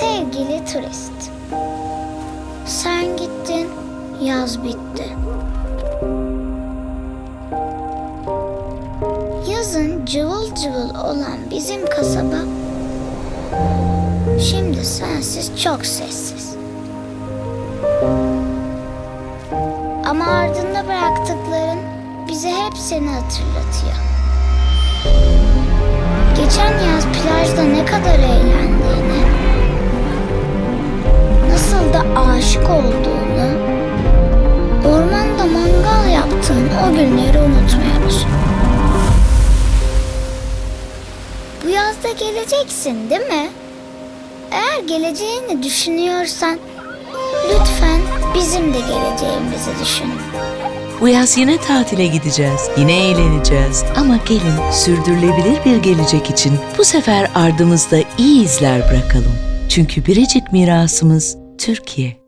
sevgili turist. Sen gittin, yaz bitti. Yazın cıvıl cıvıl olan bizim kasaba şimdi sensiz çok sessiz. Ama ardında bıraktıkların bize hep seni hatırlatıyor. Geçen yaz plajda ne kadar aşık olduğunu, ormanda mangal yaptığın o günleri unutmuyoruz. Bu yazda geleceksin değil mi? Eğer geleceğini düşünüyorsan lütfen bizim de geleceğimizi düşün. Bu yaz yine tatile gideceğiz. Yine eğleneceğiz. Ama gelin sürdürülebilir bir gelecek için bu sefer ardımızda iyi izler bırakalım. Çünkü biricik mirasımız Türkiye.